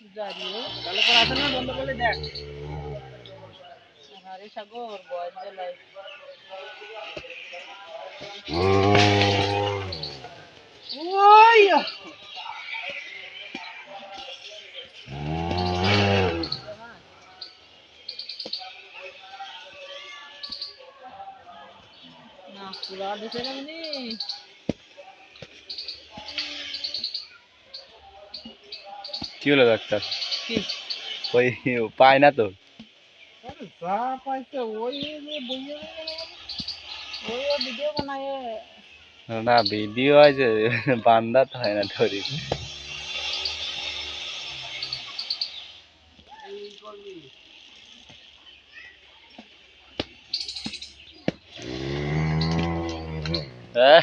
জারিও তাহলে পড়াশোনা বন্ধ করলে দেখ আরে সাগর বয়স জ্বালাই ওই না পুরা দিছে না? কি হলো ডাক্তার ওই পায় না তো। যা পাইছে ওই যে বইয়ে ওই ও ভিডিও বানায় না ভিডিও আছে বান্দা তো হয় না ধরি। হ্যাঁ?